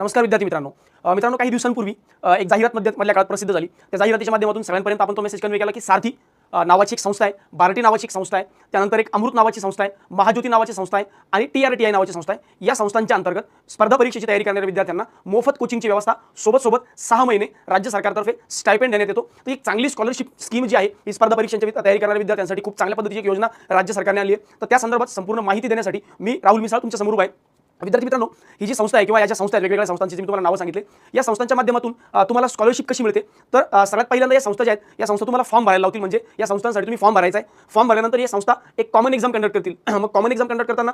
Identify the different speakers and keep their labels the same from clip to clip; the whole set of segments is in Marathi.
Speaker 1: नमस्कार विद्यार्थी मित्रांनो. मित्रांनो काही दिवसांपूर्वी एक जाहिरात मध्य मधल्या काळात प्रसिद्ध झाली. त्या जाहिरातीच्या माध्यमातून सगळ्यांपर्यंत आपण तो मेसेज कन्वे केला की सारथी नावाची एक संस्था आहे बार्टी नावाची एक संस्था आहे त्यानंतर एक अमृत नावाची संस्था आहे महाज्योती नावाची संस्था आहे आणि टी आर टी आय नावाची संस्था आहे. या संस्थांच्या अंतर्गत स्पर्धा परीक्षेची तयारी करणाऱ्या विद्यार्थ्यांना मोफत कोचिंगची व्यवस्था सोबत सोबत सहा महिने राज्य सरकारतर्फे स्टायपेंड देण्यात येतो. तर एक चांगली स्कॉलरशिप स्कीम जी आहे ही स्पर्धा परीक्षांची तयारी करणाऱ्या विद्यार्थ्यांसाठी खूप चांगल्या पद्धतीची योजना राज्य सरकारने आली आहे. तर त्या संदर्भात संपूर्ण माहिती देण्यासाठी मी राहुल मिसाळ तुमच्यासमोर आहे. विद्यार्थी मित्रांनो ही जी संस्था आहे किंवा याच्या संस्था आहेत वेगवेगळ्या संस्थांची मी तुम्हाला नावं सांगितले या संस्थांच्या माध्यमातून तुम्हाला स्कॉलरशिप कशी मिळते? तर सगळ्यात पहिल्यांदा या संस्था ज्या आहेत या संस्था तुम्हाला फॉर्म भरायला लावतील. म्हणजे या संस्थांसाठी तुम्ही फॉर्म भरायचा आहे. फॉर्म भरल्यानंतर या संस्था एक कॉमन एक्झाम कंडक्ट करतील. मग कॉमन एक्झाम कंडक्ट करताना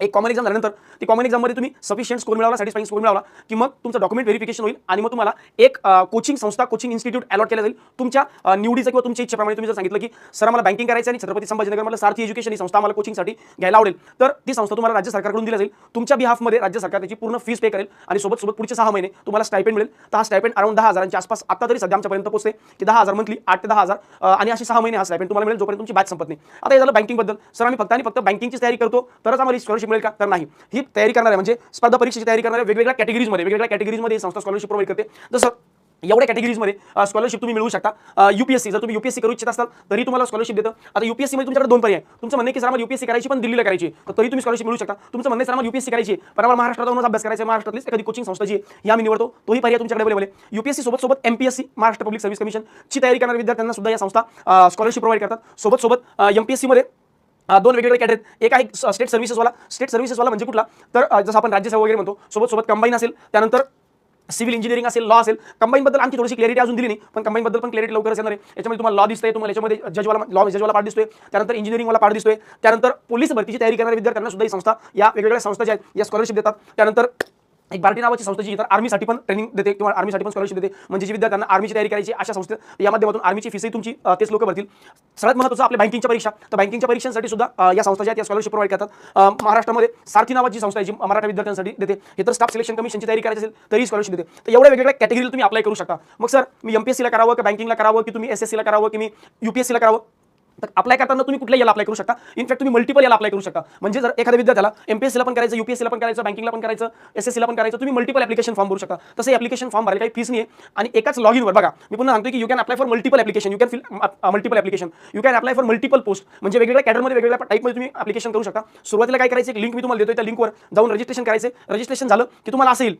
Speaker 1: एक कॉमन एक्झाम झाल्यानंतर ती कॉमन एक्झाममध्ये तुम्ही सफिशियंट स्कोर मिळवला सॅटिस्फाईंग स्कोर मिळवला की मग तुमचं डॉक्युमेंट व्हेरिफिकेशन होईल आणि मग तुम्हाला एक कोचिंग संस्था कोचिंग इन्स्टिट्यूट अलॉट केलं जाईल. तुमच्या निवडीचं किंवा तुमच्या इच्छेप्रमाणे तुम्ही जर सांगितलं की सर मला बँकिंग करायचं आणि छत्रपती संभाजीनगर मला सारथी एज्युकेशन ही संस्था मला कोचिंगसाठी घ्यायला आवडेल. तर ती संस्था तुम्हाला राज्य सरकारकडून दिली जाईल. तुमच्या बिहाफमध्ये राज्य सरकार त्याची पूर्ण फीस पे करेल आणि सोबत सोबत पुढचे सहा महिने तुम्हाला स्टायपेंड मिळेल. तर हा स्टायपेंड अराउंड दहा हजारांच्या आसपास आता तरी सध्या आमच्यापर्यंत पोहोचते की दहा हजार मंथली आठ ते दहा हजार आणि असे सहा महिने हा स्टायपेंड तुम्हाला मिळेल जोपर्यंत तुमची बॅच संपत नाही. आता हे झालं बँकिंगबद्दल सर आम्ही फक्त आणि फक्त बँकिंगची तयारी करतो. तरच आम्हाला स्कॉलरशिप मिळेल का? तर नाही. ही तयारी करणारे म्हणजे स्पर्धा परीक्षेची तयारी करणाऱ्या वेगवेगळ्या कॅटेगरीजमध्ये वेगवेगळ्या कॅटेगरीजमध्ये संस्था स्कॉलरशिप प्रोव्हाइड करते. जसं एवढ्या कॅटेगरीजमध्ये स्कॉलरशिप तुम्ही मिळवू शकता. युपीएससी जर तुम्ही युपीएससी करू इच्छित असाल तरी तुम्हाला स्कॉलरशिप देतं. आता युपीएससी मध्ये तुमच्याकडे दोन पर्याय तुमचं म्हणणे की सर मला युपीएससी करायची पण दिल्लीला करायची तर तरी तुम्ही स्कॉलरशिप मिळू शकता. तुमचं म्हणणे सर मला युपीएससी करायची पण मला महाराष्ट्रात जाऊनच अभ्यास करायचा आहे महाराष्ट्रातलीच एखादी कोचिंग संस्था जी या मी निवडतो. तोही पर्याय तुमच्याकडे अवेलेबल आहे. युपीएससी सोबत सोबत MPSC Maharashtra public service commission ची तयारी करणाऱ्या विद्यार्थ्यांना सुद्धा या संस्था स्कॉलरशिप प्रोव्हाइड करतात. सोबत सोबत एमपीएससी मध्ये दोन वेगवेगळे कॅटेगरी एक आहे स्टेट सर्व्हिसेसवाला स्टेट सर्व्हिसेसवाला म्हणजे कुठला? तर जसं आपण राज्यसेवा वगैरे म्हणतो सोबत सोबत कंबाईन असेल. त्यानंतर सिव्हिल इंजिनिअरिंग असेल लॉ असेल. कंबाईनबद्दल आणखी थोडीशी क्लॅरिटी अजून दिली नाही पण कंबाईनबद्दल पण क्लॅरिटी लवकरच येणार आहे. याच्यामध्ये तुम्हाला लॉ दिसतंय तुम्हाला याच्यामध्ये जजवाला लॉ जजवाला पार्ट दिसतोय. त्यानंतर इंजिनिअरिंगवाला पार्ट दिसतोय. त्यानंतर पोलीस भरतीची तयारी करणाऱ्या विद्यार्थ्यांना सुद्धा ही संस्था या वेगवेगळ्या संस्था ज्या आहेत या स्कॉलरशिप देतात. त्यानंतर एक बार्टी नावाची संस्था जी इतर आर्मीसाठी पण ट्रेनिंग देते किंवा आर्मीसाठी पण स्कॉलरशिप देते. म्हणजे जी विद्यार्थ्यांना आर्मीची तयारी करायची अशा संस्थे या माध्यमातून आर्मीची फीसही तुमची तेच लोक भरतील. सगळ्यात महत्त्वाचं आपल्या बँकिंगच्या परीक्षा. तर बँकिंगच्या परीक्षांसाठी सुद्धा या संस्था ज्या त्या या स्कॉलरशिप प्रोव्हाइड करतात. महाराष्ट्रामध्ये सारथी नावाची संस्था आहे जी मराठा विद्यार्थ्यांसाठी देते. हे तर स्टाफ सिलेक्शन कमिशनची तयारी करायची असेल तरी स्कॉलरशिप देते. तर एवढ्या वेगवेगळ्या कॅटेगरीला तुम्ही अप्लाय करू शकता. मग सर मी एमपीएससीला करावं की बँकिंगला करावं की तुम्ही एस एस सीला करावं की मी युपीएससीला करावं? तर अप्लाय करताना तुम्ही कुठल्या याला अप्लाय करू शकता? इनफॅक्ट तुम्ही मल्टिपल याला अप्लाय करू शकता. म्हणजे जर एखाद्या विद्यार्थ्याला एमपीएससीला पण करायचं युपीएससीला पण करायचं बँकिंगला पण करायचं एस एस पण करायचं तुम्ही मल्टिपल ॲप्लिकेशन फॉर्म भरू शकता. तसं ॲप्लिकेशन फॉर्म भरायला काही फीस नाही आहे आणि एकाच लॉग इनवर बघा मी पुन्हा सांगतो की you can apply for multiple application you can fill multiple application you can apply for multiple post म्हणजे वेगवेगळ्या कॅडरमध्ये वेगवेगळ्या टाईपमध्ये तुम्ही ॲप्लिकेशन करू शकता. सुरुवातीला काय करायचं? एक लिंक मी तुम्हाला देतो त्या लिंकवर जाऊन रजिस्ट्रेशन करायचं रजिस्ट्रेशन झालं की तुम्हाला असेल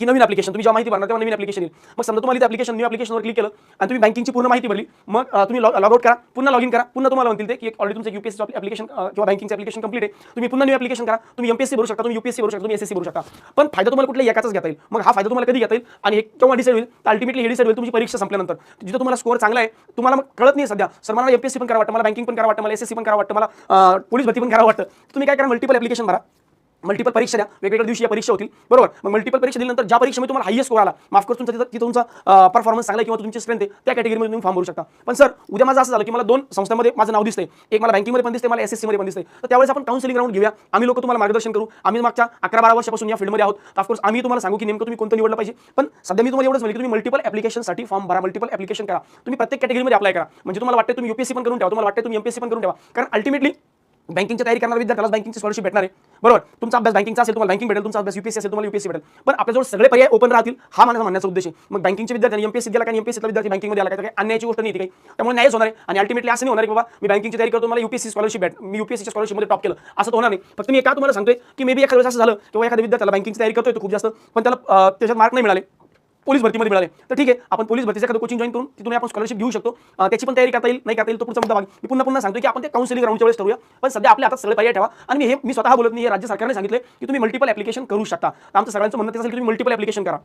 Speaker 1: की नवीन ॲप्लिकेशन तुम्ही जेव्हा माहिती भरणार तेव्हा नवीन ॲप्लिकेशन येईल. मग समजा तुम्हाला ॲप्लिकेशन न्यू ॲप्लिकेशनवर क्लिक केलं आणि तुम्ही बँकिंगची पूर्ण माहिती भरली मग तुम्ही लॉग आउट करा पुन्हा लॉग इन करा पुन्हा तुम्हाला म्हणतील ते की ऑलरेडी तुमचं यूपीएससी ॲप्लिकेशन किंवा बँकिंगचं ॲप्लिकेशन कंप्लीट आहे. तुम्ही पुन्हा न्यू ॲप्लिकेशन करा तुम्ही एमपीएससी भरू शकता तुम्ही यूपीएससी भरू शकता तुम्ही एसएससी भरू शकता. पण फायदा तुम्हाला कुठल्या एकाच घेता येईल. मग हा फायदा तुम्हाला कधी घेता येईल? आणि हे केव्हा डिसाईड होईल? तर अल्टिमेटली हे डिसाईड होईल तुमची परीक्षा संपल्यानंतर. जिथं तुम्हाला स्कोअर चांगला आहे तुम्हाला मग कळत नाही सध्या. सर मला एमपीएससी पण करा वाटतं मला बँकिंग पण करा वाटतं मला एसएससी पण करा वाटतं मला पोलीस भरती पण करा वाटतं. तुम्ही काय करा मल्टिपल ॲप्लिकेशन भरा. मल्टिपल परीक्षा द्या. वेगवेगळ्या दिवशी या परीक्षा होतील. बरोबर? मग मल्टिपल परीक्षा दिल्यानंतर ज्या परीक्षेमध्ये तुम्हाला हायस्ट स्कोर आला माफ कर तुमचा तिथं तिथं तुमचा परफॉर्मन्स चांगला किंवा तुमची स्ट्रेंथ आहे त्या कॅटेगरीमध्ये तुम्ही फॉर्म भरू शकता. पण सर उद्या माझं असं झालं की मला दोन संस्थांमध्ये माझं नाव दिसतंय. एक मला बँकिंगमध्ये पण दिसते मला एसमध्ये पण दिसते तर त्यावेळेस आपण काउन्सिलिंग राऊंड घेऊया. आम्ही लोक तुम्हाला मार्गदर्शन करू. आम्ही मागच्या अकरा बारा वर्षापासून या फील्डमध्ये आहोत. ऑफकोर्स आम्ही तुम्हाला सांगू की नेमकं तुम्ही कोणतं निवडलं पाहिजे. पण सध्या मी तुम्हाला एवढंच म्हणजे तुम्ही मल्टिपल ॲप्लिकेशनसाठी फॉर्म भरा मल्टिपल ॲप्लिकेशन करा. तुम्ही प्रत्येक कॅटेगरीमध्ये अप्लाय करा. म्हणजे तुम्हाला वाटतं तुम्ही युपीएससी पण करून ठेवा. तुम्हाला वाटतं तुम्ही एमपीएससी पण करून ठेवा. कारण अल्टिमेटली बँकिंगची तयारी करणारा विद्यार्थ्याला बँकिंगची स्कॉलरशिप भेटणार आहे. बरोबर? तुमचा अभ्यास बँकिंगचा असेल तुम्हाला बँकिंग भेटेल तुमचा अभ्यास युपीएससी असेल तुम्हाला युपीएससी भेटेल. पण आपल्याजवळ सगळे पर्याय ओपन राहतील हा माझा म्हणण्याचा उद्देश आहे. मग बँकिंगचे विद्यार्थी एमपीएससी दिला काय एमपीएससीला विद्यार्थी बँकिंगमध्ये आला काय तर काही अन्यायाची गोष्ट नाही काही. त्यामुळे न्यायच होणार आहे. आणि अल्टिमेटली असं नाही होणार बाबा मी बँकिंगची तयारी करतो मला युपीएससी स्कॉलरशिप भेट मी युपीएससी स्कॉलरशिपमध्ये टॉप केलं. असं तर होणार नाही. फक्त मी एका तुम्हाला सांगतोय की मे बी एखाद्या वेळेस असं झालं किंवा एखाद्या विद्यार्थ्याला बँकिंगची तयारी करतोय तो खूप जास्त पण त्याला त्याच्यात मार्क नाही मिळाले. पोलीस भरतीमध्ये मिळाले. तर ठीक आहे आपण पोलीस भरतीचं कोचिंग जॉईन करून तिथून आपण स्कॉलरशिप घेऊ शकतो. त्याची पण तयारी करता येईल नाही करता येईल तो पुढचा मुद्दा भाग मी पुन्हा पुन्हा सांगतो की आपण ते काउन्सिलिंग राऊंडच्या वेळेस करूया पण सध्या आपल्या हातात सगळं पाहिजे ठेवा. आणि मी हे मी स्वतः बोलत नाही राज्य सरकारने सांगितले की तुम्ही मल्टिपल ॲप्लिकेशन करू शकता. आमचं सगळ्यांचं म्हणणं असेल की तुम्ही मल्टिपल ॲप्लिकेशन करा.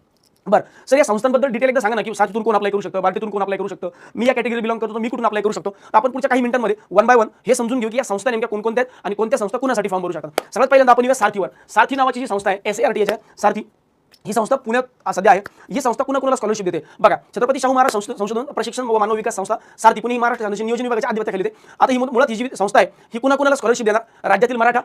Speaker 1: बरं सर या संस्थांबद्दल डिटेल एकदा सांगा ना की सातून कोण अप्लाय करू शकतो बार्टीतून कोण अप्लाय करू शकतो? मी या कॅटेगरी बिलॉंग करतो मी कुठून अप्लाय करू शकतो? तर आपण पुढच्या काही मिनिटांमध्ये वन बाय वन हे समजून घेऊ की या संस्था नेमक्या कोणकोणत्या आहेत आणि कोणत्या संस्था कुणासाठी फॉर्म भरू शकतात. सगळ्यात पहिल्यांदा आपण येऊया सारथीवर. सारथी नावाची जी संस्था आहे एस आर टी एच आहे. सारथी ही संस्था पुण्यात सध्या आहे. ही संस्था कुणा कुणाला स्कॉलरशिप देते? बघा छत्रपती शाहू महाराज संशोधन प्रशिक्षण व मानव विकास संस्था सारथी पुणे ही महाराष्ट्र शासनाची नियोजन विभागाच्या आधिपत्याखाली येते आता ही मुळात ही जी संस्था आहे ही कुणा कुणाला स्कॉलरशिप देणार? राज्यातील मराठा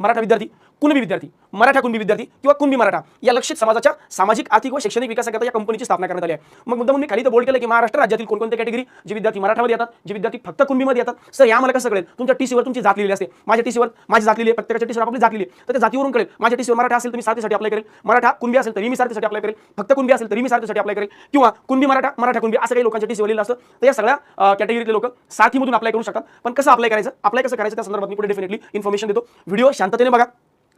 Speaker 1: मराठा विद्यार्थी. कुणबी विद्यार्थी मराठा कुणबी विद्यार्थी किंवा कुणबी मराठा या लक्षित समाजाच्या सामाजिक आर्थिक व शैक्षणिक विकासाकरता या कंपनीची स्थापना करण्यात आली आहे. मग मुद्दा मी खाली तर बोल केलं की महाराष्ट्र राज्यातील कोणकोणत्या कॅटेगरी जे विद्यार्थी मराठामध्ये येतात जे विद्यार्थी फक्त कुणबीमध्ये येतात? सर या मला कसं कळेल? तुमच्या टीसीवर तुमची जात लिहिली असते. माझ्या टीसीवर माझी जात लिहिली प्रत्येकाच्या टीसीवर आपली जात लिहिली तर त्या जातीवरून कळेल. माझ्या टीसीवर मराठा असेल तर मी साथीसाठी अप्लाय करेल. मराठा कुणबी असेल तरी मी साथीसाठी अप्लाय करेल. फक्त कुणबी असेल तरी मी साथीसाठी अप्लाय करेल. किंवा कुणबी मराठा मराठा कुणबी असं काही लोकांच्या टीसीवर लिहिलं असतं. तर या सगळ्या कॅटेगरीतले लोक साथीमधून अप्लाय करू शकतात. पण कसं अप्लाय करायचं? अप्लाय कसं करायचं? त्या संदर्भात मी पुढे डेफिनेटली इन्फॉर्मेशन देतो. व्हिडिओ शांततेने बघा.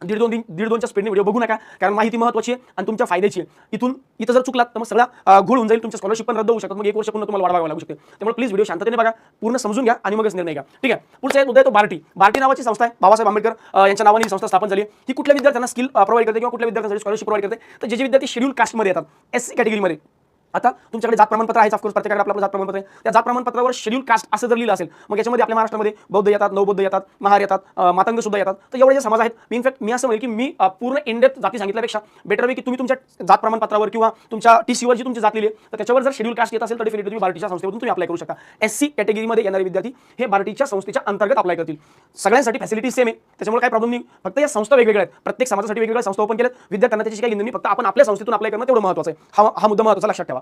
Speaker 1: दीड दोन दिन दीड दोनच्या स्पीडने व्हिडिओ बघू नका कारण माहिती महत्त्वाची आहे आणि तुमच्या फायद्याची आहे. इथून इथं जर चुकलात तर मग सगळा घोळ होऊन जाईल. तुमच्या स्कॉलरशिप पण रद्द होऊ शकतात. मग एक वर्ष पूर्ण तुम्हाला वाढवावं लागू शकते. त्यामुळे प्लीज व्हिडिओ शांततेने बघा पूर्ण समजून घ्या आणि मगच निर्णय घ्या. ठीक आहे? पुढचा एक मुद्दा आहे तो बार्टी. बार्टी नावाची संस्था आहे. बाबासाहेब आंबेडकर यांच्या नावाने ही संस्था स्थापन झाली ही कुठल्या विद्यार्थ्यांना स्किल प्रोव्हाइड करते किंवा कुठल्या विद्यार्थ्यांसाठी स्कॉलरशिप प्रोव्हाइड करते? तर जे जे विद्यार्थी शेड्यूल कास्टमध्ये येतात एस सी कॅटेगरीमध्ये आता तुमच्याकडे जात प्रमाणपत्र आहे ऑफकोर्स प्रत्येकाकडे आपलं जात प्रमाणपत्र आहे. त्या जात प्रमाणपत्रावर शेड्यूल कास्ट असं जर लिहिलं असेल मग याच्यामध्ये आपल्या महाराष्ट्रामध्ये बौद्ध येतात नवबौद्ध येतात महार येतात मातंग सुद्धा येतात. तर एवढे जे समाज आहेत मी इनफॅक्ट मी असं म्हणेल की मी पूर्ण इंडियात जाती सांगितल्यापेक्षा बेटर वे की तुम्ही तुमच्या जात प्रमाणपत्रावर किंवा तुमच्या टी सीवर जी तुमची जात लिहिली तर त्याच्यावर जर शेड्यूल कास्ट येत असेल तर डेफिनेटली तुम्ही बार्टीच्या संस्थेमधून तुम्ही अप्लाय करू शकता. एस सी कॅटेगरीमध्ये येणारे विद्यार्थी हे बार्टीच्या संस्थेच्या अंतर्गत अप्लाय करतील. सगळ्यांसाठी फॅसिलिटी सेम आहे. त्याच्यामुळे काय प्रॉब्लेम नाही. फक्त या संस्था वेगवेगळ्या आहेत. प्रत्येक समाजासाठी वेगवेगळ्या संस्था ओपन केल्यात. विद्यार्थ्यांना त्याची काही नाही. फक्त आपण आपल्या संस्थेतून अप्लाय करणं तेवढं महत्त्वाचं आहे. हा हा मुद्दा महत्त्वाचा लक्षात ठेवा.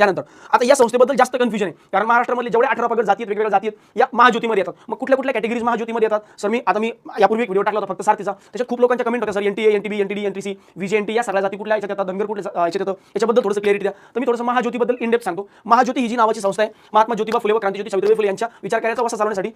Speaker 1: त्यानंतर. आता या संस्थेबद्दल जास्त कन्फ्युजन आहे. कारण महाराष्ट्रामध्ये जेवढे अठरा पगड जाती आहेत वेगवेगळ्या जाती आहेत या महाज्योतीमध्ये येतात. मग कुठल्या कुठल्या कॅटेगरीज महाज्योतीमध्ये येतात? सर मी आता मी यापूर्वी एक व्हिडिओ टाकला होता फक्त सारथीचा. त्याच्यात खूप लोकांच्या कमेंट होत्या sir N T N T B N T D N T C V N T या सगळ्या जाती कुठल्या याच्यात येतात? धनगर कुठल्या याच्यात येतं? याच्याबद्दल थोडंसं क्लिअरिटी द्या. तर मी थोडंसं महाज्योतीबद्दल इंडेप सांगतो. महाज्योती ही जी नावाची संस्था आहे महात्मा ज्योतिबा फुले व क्रांतिज्योती सावित्रीबाई फुले यांच्या विचार करायचा वसा चालवण्यासाठी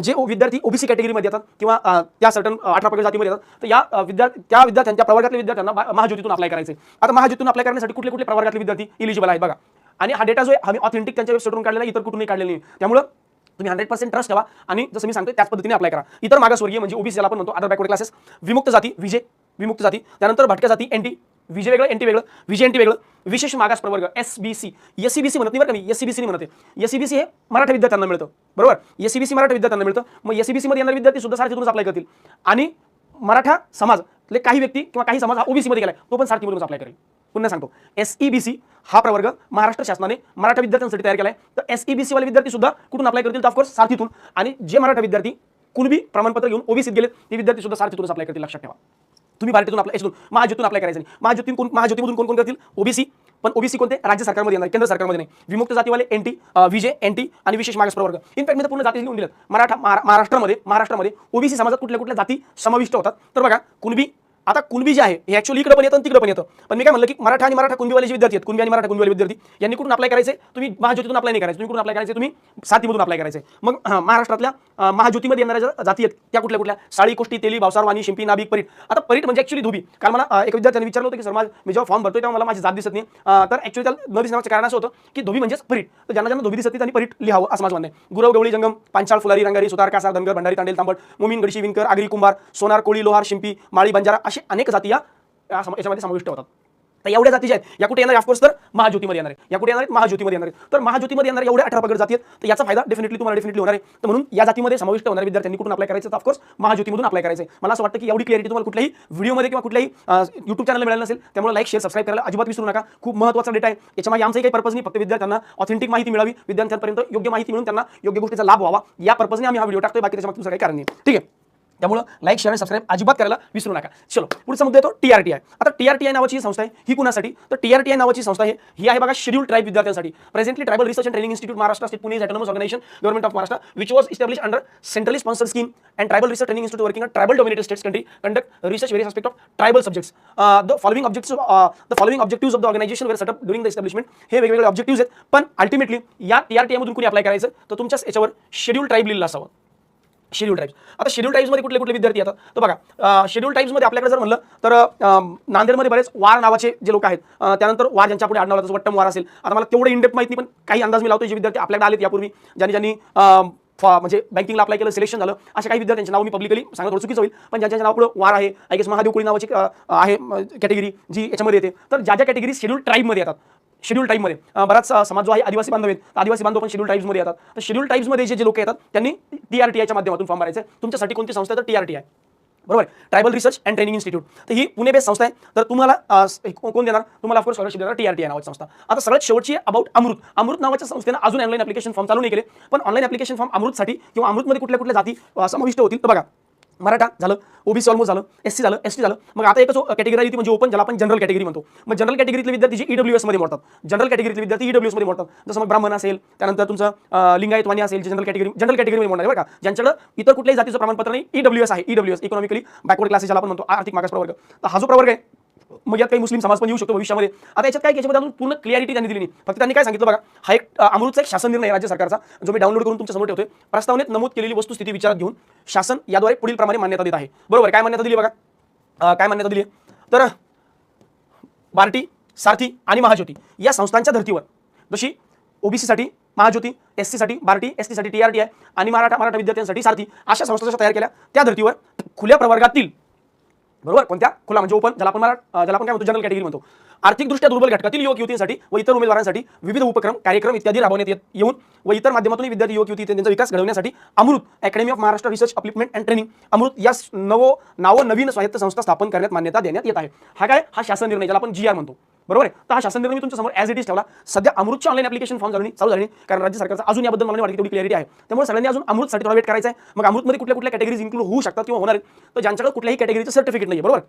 Speaker 1: जे विद्यार्थी ओबीसी कॅटेगरीमध्ये येतात किंवा त्या सर्टन अठरा पगड जातीमध्ये येतात तर या विद्यार्थी त्या विद्यार्थ्यांच्या प्रवर्गातल्या विद्यार्थ्यांना बा- महाज्योतीतून अप्लाय करायचे आता महाज्योतीतून अप्लाय करण्यासाठी कुठले कुठले प्रवर्गातले विद्यार्थी इलिजिबल आहेत बघा. आणि हा डेटा जो आहे आम्ही ऑथेंटिक त्यांच्या वेबसाईटवरून काढलेला इतर कुठूनही काढलेला नाही त्यामुळे तुम्ही हंड्रेड पर्सेंट ट्रस्ट ठेवा आणि जसं मी सांगतो त्याच पद्धतीने अप्लाय करा. इतर मागासवर्गीय म्हणजे ओबीसी आपण म्हणतो अदर बॅकवर्ड क्लासेस विमुक्त जाती विजे विमुक्त जाती. त्यानंतर भटक्या जाती एनटी विजय वेगळं एनटी वेगळं विजय एन टी वेगळं विशेष मागास प्रवर्ग S B C S C B C म्हणत नाही बरं का मी एस सी बी सी म्हणते. एस सी बी सी हे मराठा विद्यार्थ्यांना मिळतं बरोबर? S C B C Maratha विद्यार्थ्यांना मिळतं मग एस सी बी सीमध्ये येणारे विद्यार्थी सुद्धा सारथीतूनच अप्लाय करतील. आणि मराठा समाजातले काही व्यक्ती किंवा काही समाज हा ओबीसीमध्ये गेला गेलाय तो पण सारथीमधूनच अप्लाय करेल. पुन्हा सांगतो एस ई बी सी हा प्रवर्ग महाराष्ट्र शासनाने मराठा विद्यार्थ्यांसाठी तयार केला आहे तर एस ई बी सी वाले विद्यार्थी सुद्धा कुठून अप्लाय करतील? तर ऑफकोर्स सारथीतून. आणि जे मराठा विद्यार्थी कुणबी प्रमाणपत्र घेऊन ओबीसीत गेले ते विद्यार्थी सुद्धा सारथीतूनच अप्लाय करतील लक्षात ठेवा. तुम्ही पार्टीतून आपल्या याच्यातून महाज्योतून अप्लाय करायचं नाही. महाज्योतीतून कोण महाज्योतीमधून कोण कोण करतील? ओबीसी पण ओबीसी कोणते? राज्य सरकारमध्ये येणार केंद्र सरकारमध्ये नाही. विमुक्त जातीवाले एनटी विजे एनटी आणि विशेष मागास प्रवर्ग इनफॅक्ट मी तर पूर्ण जाती लिहून दिलं मराठा महाराष्ट्रामध्ये महाराष्ट्रामध्ये ओबीसी समाजात कुठल्या कुठल्या जाती समाविष्ट होतात? तर बघा कुणबी आता कुणबी जे आहे हे ऍक्च्युअली इकडे पण येतं आणि तिकडे पण येतं. पण मी काय म्हणलं की मराठा आणि मराठा कुणबीवाले जे विद्यार्थी आहेत कुणबी आणि मराठा कुणबीवाले विद्यार्थी यांनी कुठून अप्लाय करायचे? तुम्ही महाज्योतीतून अप्लाय नाही करायचे. तुम्ही कुठून अप्लाय करायचे? तुम्ही साथीमधून अप्लाय करायचे. मग महाराष्ट्रातल्या महाज्योतीमध्ये येणाऱ्या ज्या जाती आहेत त्या कुठल्या कुठल्या? साळी कोष्टी तेली भावसार वाणी शिंपी नाबिक परीट. आता परीट म्हणजे ऍक्च्युली धोबी. कारण मला एक विद्यार्थ्याने विचारलं होतं की सर माझ मी जेव्हा फॉर्म भरतोय तेव्हा मला माझी जात दिसत नाही. तर ऍक्च्युअली त्या न दिसण्याचं कारण असं होतं की धोबी म्हणजेच परीट. तर ज्यांना ज्यांना धोबी दिसत नाही त्यांनी परीट लिहावं असं माझं म्हणणं आहे. गुरव गवळी जंगम पांचाळ फुलारी रंगारी सुतार कासार धनगर भंडारी तांडेल तांबड मुमीन गडशी विंकर आगरी कुंभार सोनार कोळी लोहार शिंपी माळी बंजारा असे अनेक जाती या याच्यामध्ये समाविष्ट होतात. तर एवढ्या जाती ज्या आहेत या कुठे येणार? ऑफकोर्स तर महाज्योतीमध्ये येणार आहे. या कुठे येणार? आहेत महाज्योतीमध्ये येणार आहेत तर महाज्योतीमध्ये येणार एवढ्या अठरा पगड जाती आहेत तर याचा फायदा डेफिनेटली तुम्हाला डेफिनेटली होणार आहे. तर म्हणून या जातीमध्ये समाविष्ट होणाऱ्या विद्यार्थ्यांनी कुठून अप्लाय करायचं? तर ऑफकोर्स महाज्योतीमधून अप्लाय करायचं आहे. मला असं वाटतं की एवढी क्लिअरिटी तुम्हाला कुठल्याही व्हिडिओमध्ये किंवा कुठल्याही युट्यूब चॅनल मिळालं नसेल त्यामुळे लाईक शेअर सबस्क्राईब करायला अजिबात विसरू नका. खूप महत्त्वाचा डेटा आहे. याच्यामध्ये आमचं काही पर्पज नाही फक्त विद्यार्थ्यांना ऑथेंटिक माहिती मिळावी विद्यार्थ्यांपर्यंत योग्य माहिती मिळून त्यांना योग्य गोष्टीचा लाभ व्हावा. या पर्पजने आम्ही हा व्हिडिओ टाकतोय बाकी त्याच्यामध्ये तुमचं काही कारण नाही. ठीक आहे. त्यामुळं लाईक शेअर आणि सबस्क्राईब अजिबात करायला विसरू नका. चलो पुढचा मुद्दा येतो टीआरटी आहे आता टीआरटीआय नावाची ही संस्था आहे ही कुणासाठी? तर टीआरटीआय नावाची संस्था आहे ही आहे बघा शेड्यूल ट्राईब विद्यार्थ्यांसाठी. Presently tribal research and training institute Maharashtra state Pune autonomous organisation government of Maharashtra which was establish under centrally sponsor scheme and tribal research training institute working tribal dominated states country conduct research various aspect of tribal subjects the following objective the following objective of the organisation were set up during the establishment हे वेगवेगळे ऑब्जेक्टिव्ह आहेत पण अल्टिमेटली या टीआरटीआय मधून कुणी अप्लाय करायचं? तर तुमच्याच याच्यावर शेड्यूल ट्राईब लिहिलं असावं. शेड्यूल टाईप्स आता शेड्यूल टाईप्समध्ये कुठले कुठले विद्यार्थी येतात? तर बघा शेड्यूल टाईप्समध्ये आपल्याकडे जर म्हणलं तर नांदेडमध्ये बरेच वार नावाचे जे लोक आहेत त्यानंतर वार ज्यांच्या पुढे आडनाव जसं वट्टम वार असेल. आता मला तेवढं इंडेप माहिती पण काही अंदाज मी लावतो जे विद्यार्थी आपल्याकडे आलेत यापूर्वी ज्यांनी ज्यांनी म्हणजे बँकिंगला अप्लाय केलं सिलेक्शन झालं अशा काही विद्यार्थ्यांचे नाव मी पब्लिकली सांगत थोडं चुकीचं होईल पण ज्यांच्या नाव पुढे वार आहे आय गेस महादेव कोळी नावाची आहे कॅटेगरी जी याच्यामध्ये येते. तर ज्या ज्या कॅटेगरी शेड्यूल ट्राईबमध्ये येतात शेड्यूल टाईपमध्ये बराच समाज जो आहे आदिवासी बांधव आहेत. तर आदिवासी बांधव पण शेड्यूल टाईप्समध्ये येतात. तर शेड्यूल टाईप्समध्ये जे जे लोक येतात त्यांनी टीआरटीआयच्या माध्यमातून फॉर्म भरायचं. आहे. तुमच्यासाठी कोणती संस्था आहे? तर टीआरटीआय बरोबर? Tribal research and training institute तर ही पुणे बेस्ट संस्था आहे. तर तुम्हाला कोण देणार? तुम्हाला ऑफकोर्स स्कॉलरशिप देणार टीआरटीआय नावाची संस्था. आता सगळ्यात शेवटची अबाउट अमृत अमृत नावाच्या संस्थेनं अजून ऑनलाईन ऍप्लिकेशन फॉर्म चालू नाही केले. पण ऑनलाईन ॲप्लिकेशन फॉर्म अमृतसाठी किंवा अमृतमध्ये कुठल्या कुठल्या जाती समाविष्ट होतील? तर बघा. मराठा झालं ओबीसी ऑलमोस्ट झालं एस सी झालं एस टी झालं. मग आता एकच कॅटेगरी आली ती म्हणजे ओपन ज्याला आपण जनरल कॅटेगरी म्हणतो. मग जनरल कॅटेगरीतले विद्यार्थी जे ईडब्ल्यू मध्ये मोडतात. जनरल कॅटेगरीतले विद्यार्थी ईडब्ल्यू एसमध्ये मोडतात. जसं मग ब्राह्मण असेल त्यानंतर तुमचं अं, लिंगायत असेल जनरल कॅटेगरी जनरल कॅटेगरीमध्ये मोडणार आहे बरं का. ज्यांच्याकडे इतर कुठल्याही जातीचं प्रमाणपत्र नाही ईडब्ल्यू एस आहे E W S economically backward classes ज्याला आपण म्हणतो आर्थिक मागास प्रवर्ग तर हा जो प्रवर्ग आहे मग यात काही मुस्लिम समाज पण येऊ शकतो भविष्यामध्ये. आता याच्यात काय याच्यामध्ये अजून पूर्ण क्लिअरिटी त्यांनी दिली नाही. फक्त त्यांनी काय सांगितलं बघा हा एक अमृतचा एक शासन निर्णय राज्य सरकारचा जो मी डाउनलोड करून तुमच्यासमोर ठेवतोय. प्रस्तावनेत नमूद केलेली वस्तुस्थिती विचारात घेऊन शासन याद्वारे पुढील प्रमाणे मान्यता देत आहे. बरोबर काय मान्यता दिली बघा? काय मान्यता दिली? तर बार्टी सारथी आणि महाज्योती या संस्थांच्या धर्तीवर जशी ओबीसीसाठी महाज्योती एस सीसाठी बार्टी एस टीसाठी टी आर टी आय आणि मराठा मराठा विद्यार्थ्यांसाठी सारथी अशा संस्था जशा तयार केल्या त्या धर्तीवर खुल्या प्रवर्गातील बरोबर? कोणत्या? खुला म्हणजे ओपन ज्याला आपण मला ज्याला आपण काय म्हणतो? जनरल कॅटेगरी म्हणतो. आर्थिकदृष्ट्या दुर्बल घटकातील युवक युवतींसाठी व इतर उमेदवारांसाठी विविध उपक्रम कार्यक्रम इत्यादी राबवण्यात येत येऊन व इतर माध्यमातून विद्यार्थी युवक युवती त्यांचा विकास घडवण्यासाठी Amrut academy of Maharashtra research upliftment and training Amrut या नवो नाव नवीन स्वायत्त संस्था स्थापन करण्यात मान्यता देण्यात येत आहे. हा काय? हा शासन निर्णय ज्याला आपण जी आर म्हणतो. बरोबर आहे? तर हा शासन निर्णय मी तुमच्यासमोर ॲज इट इज ठेवला. सध्या अमृतची ऑनलाईन ॲप्लिकेशन फॉर्म झाली चालू झाली कारण राज्य सरकारचा अजून याबद्दल मला वाटते तेवढी क्लिअरिटी आहे. त्यामुळे सगळ्यांनी अजून अमृतसाठी थोडा वेट करायचा आहे. मग अमृतमध्ये कुठल्या कुठल्या कॅटेगरीज इन्क्लूड होऊ शकतात किंवा होणार तर ज्यांच्याकडे कुठल्याही कॅटेगरीचं सर्टिफिकेट नाही बरोबर?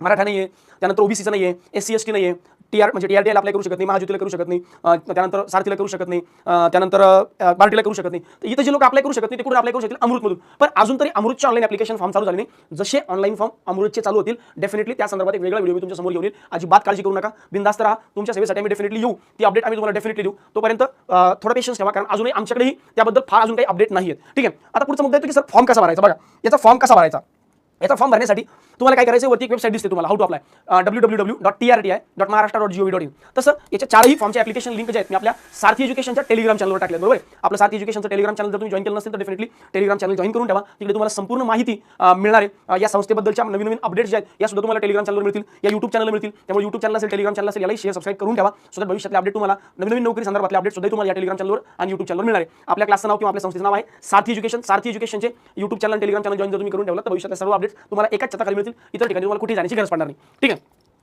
Speaker 1: मराठा नाही आहे त्यानंतर ओबीसीचं नाही आहे एस सी एस टी नाही आहे टी आर म्हणजे टी आर टी अप्लाय करू शकत नाही महाज्योतीला करू शकत नाही त्यानंतर सारथीला करू शकत नाही त्यानंतर पार्टीला बार्टीला करू शकत नाही. तर इथं जे लोक अप्लाय करू शकत नाही ते कुठे अप्लाय करू शकतील? अमृतमधून. पण अजून तरी अमृतचे ऑनलाईन ॲप्लिकेशन फॉर्म चालू झाले नाही. जसे ऑनलाईन फॉर्म अमृतचे चालू होतील डेफिनेटली त्या संदर्भात एक वेगळा व्हिडिओ मी तुमच्यासमोर घेऊन येईल. अजिबात काळजी करू नका. बिंदास्त राहा. तुमच्या सेवेसाठी आम्ही डेफिनेटली येऊ. ती अपडेट आम्ही तुम्हाला डेफिनेटली देऊ. तोपर्यंत थोडा पेशन्स ठेवा. कारण अजूनही आमच्याकडेही त्याबद्दल फार अजून काही अपडेट नाही आहेत ठीक आहे? आता पुढचा मुद्दा येतो की सर फॉर्म कसा भरायचा? बघा याचा फॉर्म कसा भरायचा? याचा फॉर्म भरण्यासाठी तुम्हाला काय करायचं वरती एक वेबसाईट दिसते तुम्हाला. How to apply W W W dot T R T I dot Maharashtra dot G O V dot in तसं याच्या चारही फॉर्मचे ॲप्लिकेशन लिंक जे आहेत मी आपल्या सारथी एज्युकेशनच्या टेलिग्राम चॅनलवर टाकले बरोबर आपलं सारथी एज्युकेशनचं टेलिग्राम चॅनल जर तुम्ही जॉईन केलं नसेल तर डेफिनेटली टेलिग्राम चॅनल जॉईन करून ठेवा. तिकडे तुम्हाला संपूर्ण माहिती मिळणार आहे. या संस्थेबद्दलच्या नवीन नवीन अपडेट्स जे आहेत या सुद्धा तुम्हाला टेलिग्राम चॅनलवर मिळतील. या युट्यूब चॅनल मिळतील. त्यामुळे युट्यूब चॅनल असेल टेलिग्राम चॅनल असेल याला शेअर सबस्क्राईब करून ठेवा. सुद्धा भविष्यातले अपडेट तुम्हाला नवीन नवीन नोकरी संदर्भातले अपडेट सुद्धा तुम्हाला या टेलिग्राम चॅनलवर आणि युट्यूब चॅनलवर मिळणार आहे. आपल्या क्लासचं नाव किंवा आपल्या संस्थेचं नाव आहे सारथी एज्युकेशन सारथी एज्युकेशनचे YouTube channel Telegram channel join जर तुम्ही करून ठेवलं तर भविष्यात सर्व अपडेट तुम्हाला एकाच छताखाली मिळतील. इतर ठिकाणी तुम्हाला कुठे जाण्याची गरज पडणार नाही. ठीक आहे?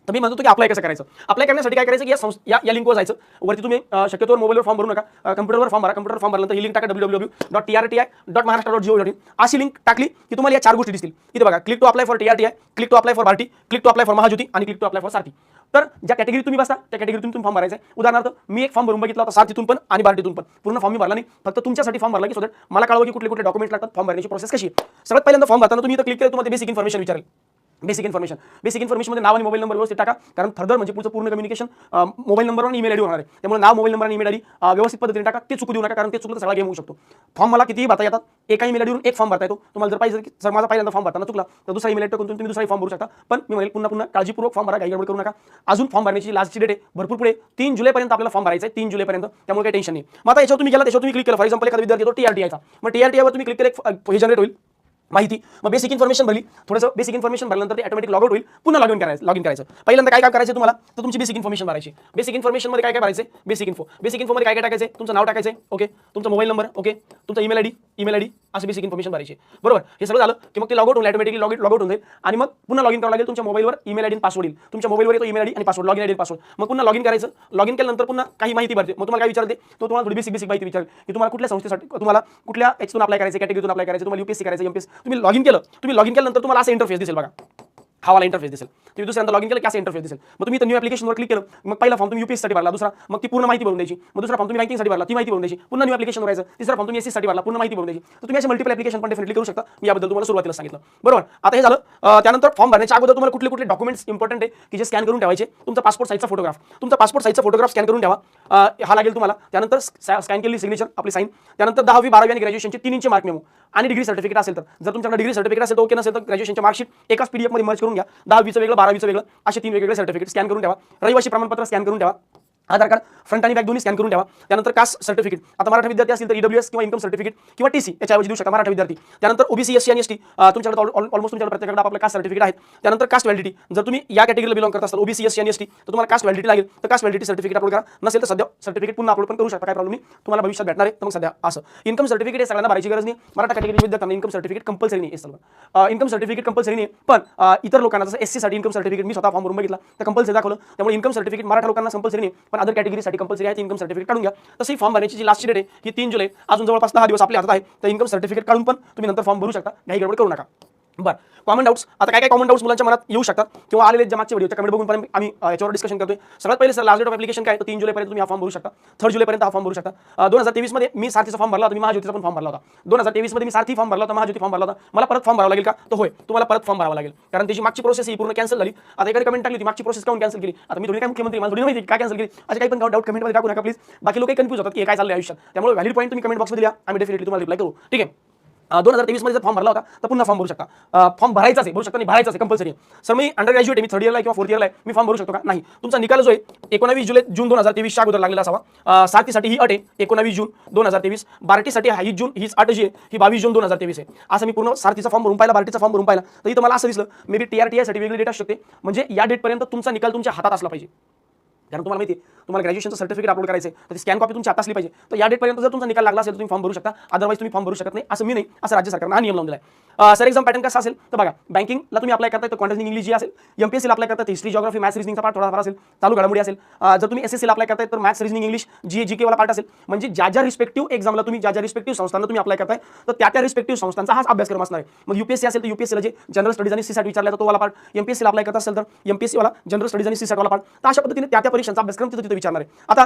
Speaker 1: तर मी म्हणतो की अप्लाय कसं करायचं? अप्लाय करण्यासाठी काय करायचं की या संस या या लिंकवर जायचं. वरती तुम्ही शक्यतोवर मोबाईलवर फॉर्म भरू नका. कम्प्युटरवर फॉर्म भरा. कम्प्युटर फॉर्म भरल्यानंतर ही लिंक टाका W W dot T R T I dot Maharashtra dot G O dot in अशी लिंक टाकली की तुम्हाला या चार गोष्टी दिसतील. इथे बघा click to apply for T R T I click to apply for Barti click to apply for Mahajyoti आणि click to apply for Sarthi तर ज्या कॅटेगरी तुम्ही बसता त्या कॅटेगरीतून तुम्ही फॉर्म भरायचा आहे उदाहरणार्थ मी एक फॉर्म भरून बघितला होता सारथीतून पण आणि बार्टीतून पण. पूर्ण फॉर्म मी भरला नाही. फक्त तुमच्यासाठी फॉर्म भरला की सो मला कळवं की कुठले कुठले डॉक्युमेंट लागतात. फॉर्म भरण्याची प्रोसेस कशी सगळ्यात पहिल्यांदा फॉर्म भरताना तुम्ही इथं क्लिक केलं तुम्हाला बेसिक इन्फॉर्मेशन विचारेल. बेसिक इन्फॉर्मेशन बेसिक इन्फॉर्मेशनमध्ये नाव आणि मोबाईल नंबर व्यवस्थित टाका. कारण थर्दर म्हणजे पुढचं पूर्ण कम्युनिकेशन मोबाईल नंबर आणि ईमेल आयडी होणार आहे. त्यामुळे नाव मोबाईल नंबर आणि ईमेल आयडी व्यवस्थित पद्धतीने टाका. ते चुकू देऊ नका कारण ते चुकलं सगळा गेम होऊ शकतो. फॉर्म मला कितीही भरता येतात एका ईमेल आयडीवरून एक फॉर्म भरता येतो. तुम्हाला जर पाहिजे सर माझा पहिल्यांदा फॉर्म भरताना चुकला तर दुसरा ईमेल आयडी करून तुम्ही दुसरा फॉर्म भरू शकता. पण मी म्हणेल पुन्हा पुन्हा काळजीपूर्वक फॉर्म भरा काही करू नका. अजून फॉर्म भरण्याची लास्टची डेट आहे. भरपूर पुढे तीन जुलैपर्यंत आपल्याला फॉर्म भरायचा आहे तीन जुलैपर्यंत. त्यामुळे काही टेन्शन नाही. मग आता याच्यावर तुम्ही गेला त्याच्यावर तुम्ही क्लिक केलं. फॉर एक्झाम्पल एखादा विद्यार्थी तो टी आर टी आयचा मग टी आर टी आयवर तुम्ही क्लिक केलं एक हे जनरेट होईल. माहिती. मग बेसिक इन्फॉर्मेशन भरली. थोडंसं बेसिक इन्फॉर्मेशन भरल्यानंतर ते ऑटोमॅटिक लॉग आउट होईल. पुन्हा लॉग इन करायचं लॉग इन करायचं. पहिल्यांदा काय काय करायचं तुम्हाला? तर तुमची बेसिक इन्फॉर्मेशन भरायची. बेसिक इन्फॉर्मेशनमध्ये काय काय भरायचं बेसिक इन्फो बेसिक इन्फोमध्ये काय काय टाकायचं तुमचं नाव टाकायचं ओके तुमचा मोबाईल नंबर ओके तुमचा ईमेल आयडी ईमेल आयडी असं बेसिक इन्फॉर्मेशन भरायची बरोबर? हे सगळं झालं की मग ते लॉग आउट होईल ऑटोमॅटिकली लॉग लॉग आउट होईल जाईल. आणि मग पुन्हा लॉग इन करावं लागेल तुमच्या मोबाईलवर ईमेल आयडी पासवर्ड येईल. तुमच्या मोबाईलवर येतो ईमेल आयडी आणि password log in ID password मग पुन्हा लॉग इन करायचं. लॉग इन केल्यानंतर पुन्हा काही माहिती भरते. मग तुम्हाला काय विचारते? तो तुम्हाला थोडी बेसिक बेसिक माहिती विचारेल. की तुम्हाला कुठल्या संस्थेसाठी तुम्हाला कुठल्या याच्यातून अप्लाय करायचं कॅटेगरीतून अप्लाय करायचं तुम्हाला युपीएससी करायचं एमपीएस तुम्ही लॉग इन केलं. तुम्ही लॉग इन केल्यानंतर तुम्हाला असं इंटरफेस दिसेल बघा. हा वाला इंटरफेस दिसेल. तुम्ही दुसऱ्यांदा लॉगिन केलं की असं इंटरफेस दिसेल. मग तुम्ही न्यू ॲप्लिकेशनवर क्लिक केलं मग पहिला फॉर्म तुम्ही युपीएससाठी भरला दुसरा मग ती पूर्ण माहिती भरून द्यायची. मग दुसरा फॉर्म तुम्ही बँकिंगसाठी भरला ती माहिती भरून द्यायची. पुन्हा न्यू ॲप्लिकेशन करायचं तिसरा फॉर्म तुम्ही एससीसाठी भरला पूर्ण माहिती भरून द्यायची. तर तुम्ही असे मल्टिपल ॲप्लिकेशन पण डेफिनेटली करू शकता. मी याबद्दल तुम्हाला सुरुवातीला सांगितलं. बरोबर? आता हे झालं त्यानंतर फॉर्म भरण्याच्या अगोदर तुम्हाला कुठले कुठले डॉक्युमेंट्स इम्पॉर्टंट आहे की जे स्कॅन करून ठेवायचे? तुमचा पासपोर्ट साईजचा फोटोग्राफ तुमचा पासपोर्ट साईजचा फोटोग्राफ स्कॅन करून ठेवा. हा लागेल तुम्हाला. त्यानंतर स्कॅन केलेली सिग्नेचर आपली साईन त्यानंतर दहावी बारावी आणि ग्रॅज्युएशनचे तीन इंची मार्क मेमो आणि डिग्री सर्टिफिकेट असेल तर जर तुमच्याकडे डिग्री सर्टिफिकेट असेल तर ओके नसेल तर ग्रॅज्युएशनच्या मार्कशीट एकाच पीडीएफमध्ये मर्ज करून घ्या. दहावीचं वेगळं बारावीचं वेगळं असे तीन वेगवेगळे सर्टिफिकेट स्कॅन करून ठेवा. रहिवासी प्रमाणपत्र स्कॅन करून ठेवा. आधार कार्ड फ्रंट आणि बॅक दोन्ही स्कॅन करून ठेवा. त्यानंतर कास्ट सर्टिफिकेट आता मराठा विद्यार्थी असतील तर ईडब्ल्यूएस किंवा इन्कम सर्टिफिकेट किंवा टीसी याच्याऐवजी देऊ शकता मराठा विद्यार्थी. त्यानंतर ओबीसी एससी आणि एस टी तुमच्याकडे ऑलमोस्ट तुमच्याकडे प्रत्येकाकडे आपलं कास्ट सर्टिफिकेट आहेत. त्यानंतर कास्ट व्हॅलिडिटी जर तुम्ही या कॅटेगरीला बिलॉंग करत असाल ओबीसी एससी आणि एस टी तर तुम्हाला कास्ट व्हॅलिडिटी लागेल. तर कास्ट व्हॅलिडिटी सर्टिफिकेट अपलोड करा. नसेल तर सध्या सर्टिफिकेट पुन्हा अपलोड पण करू शकता. काय प्रॉब्लेम नाही. तुम्हाला भविष्यात भेटणार आहे. तर मग सध्या असं. इन्कम सर्टिफिकेट हे सगळ्यांना भरायची गरज नाही. मराठा कॅटेगरी विद्यार्थ्यांना इन्कम सर्टिफिकेट कंपल्सरी नाही सर्व. इन्कम सर्टिफिकेट कंपल्सरी नाही पण इतर लोकांना जसं एससीसाठी इन्कम सर्टिफिकेट मी स्वतः फॉर्म भरून बघितला. तर कंपल्सरी दाखवलं. त्यामुळे इन्कम सर्टिफिकेट मराठा लोकांना कंपल्सरी नाही. पण अदर कॅटेगरीसाठी कंपल्सरी आहे इन्कम सर्टिफिकेट काढून घ्या. तसंही फॉर्म भरण्याची जी लास्ट डेट आहे ही तीन जुलै अजून जवळपास दहा दिवस आपल्या हातात आहे तर इन्कम सर्टिफिकेट काढून पण तुम्ही नंतर फॉर्म भरू शकता. काही गडबड करू नका. बरं. कॉमन डाऊट्स आता काय काय कॉमन डाऊट्स मुलांच्या मनात येऊ शकतात? किंवा आलेले जे मागचे व्हिडिओ कमेंट बघून पण आम्ही याच्यावर डिस्कशन करतोय. सगळ्यात पहिले sir last date of application काय? तर तीन जुलैपर्यंत तुम्ही हा फॉर्म भरू शकता. थर्ड जुलैपर्यंत हा फॉर्म भरू शकता. दोन हजार तेवीसमध्ये मी सारथीचा फॉर्म भरला होता. मी महाज्योतीचा पण फॉर्म भरला होता. दोन हजार तेवीसमध्ये मी सारथी फॉर्म भरला होता. महाज्योती फॉर्म भरला होता. मला परत फॉर्म भरावा लागेल का? तर होय तुम्हाला परत फॉर्म भरावा लागेल. कारण त्याची मागची प्रोसेस ही पूर्ण कॅन्सल झाली. आता एखादी कमेंट टाकली मागची प्रोसेस काऊन कॅन्सल केली? आता मी थोडी काय मुख्यमंत्री मला थोडी माहिती काय कॅन्सल केली? असे काही पण डाऊट कमेंटमध्ये टाकू नका प्लीज बाकी लोक कन्फ्यूज होतात की काय चाललं आयुष्यात. त्यामुळे व्हॅलिड पॉईंट तुम्ही कमेंट बॉक्समध्ये द्या आम्ही डेफिनेटली तुम्हाला रिप्लाय करू. ठीक आहे? दोन हजार तेवीसमध्ये जर फॉर्म भरला होता तर पुन्हा फॉर्म भरू शकता. फॉर्म भरायचा आहे भरू शकता नाही भरायचा आहे कंपल्सरी सर मी अंडर ग्रॅज्युएट मी थर्ड इयरला किंवा फोर्थ इयरला आहे मी फॉर्म भरू शकतो का? नाही. तुमचा निकाल जो आहे एकोणावीस जुलै जून दोन हजार तेवीसच्या अगोदर लागलेला असावा. अं, ही अट आहे एकोणावीस जून दोन हजार तेवीस. बार्टीसाठी ही जून हीच अट जी आहे ही बावीस जून दोन हजार तेवीस आहे. असं मी पूर्ण सारथीचा फॉर्म भरून पाहिला बार्टीचा फॉर्म भरून पाहिला. तर इथं मला असं दिसलं maybe T R T आयसाठी वेगळी डेट असू शकते. म्हणजे या डेटपर्यंत तुमचा निकाल तुमच्या हातात असला पाहिजे. कारण तुम्हाला माहिती आहे तुम्हाला ग्रॅज्युएशनचं सर्टिफिकेट अपलोड करायचं तर ती स्कॅन कॉपी तुमची आता असली पाहिजे. तर या डेटपर्यंत जर तुमचा निकाल लागला असेल तर तुम्ही फॉर्म भरू शकता. अदरवाईज तुम्ही फॉर्म भरू शकत नाही. असं मी नाही असं राज्य सरकारनं हा नियम लावून दिला आहे सर एक्झाम पॅटर्न कसा असेल? तर बघा बँकिंगला तुम्ही अप्लाय करता तर क्वांटिटी इंग्लिश जी असेल एमपीएससीला अप्लाय करता हिस्ट्री जॉग्राफी मॅथ्स रिजनिंगचा पार्ट थोडाफार असेल चालू घडामोडी असेल. जर तुम्ही एसएससीला अप्लाय करताय तर मॅथ्स रिजनिंग इंग्लिश जी जी वाला पार्ट असेल. म्हणजे ज्या ज्या रिस्पेक्टिव्ह एक्झामला तुम्ही ज्या ज्या रिस्पेक्टिव्ह संस्थांना तुम्ही अप्लाय करताय तर त्या त्या रिस्पेक्टिव्ह संस्थांचा हाच अभ्यासक्रम असणार आहे. मग यूपीएससी असेल तर युपीएससीला जे जनरल स्टडीज आणि सीसाठी विचारला जातो तो वाला पार्ट एमपीएससीला अप्लाय करत असेल तर एमपीएससी वाला जनरल स्टडीज आणि सीसाठी वाला पार्ट तर अशा पद्धतीने त्या त्या परीक्षांचा अभ्यासक्रम तिथे तिथे विचारणार आहे. आता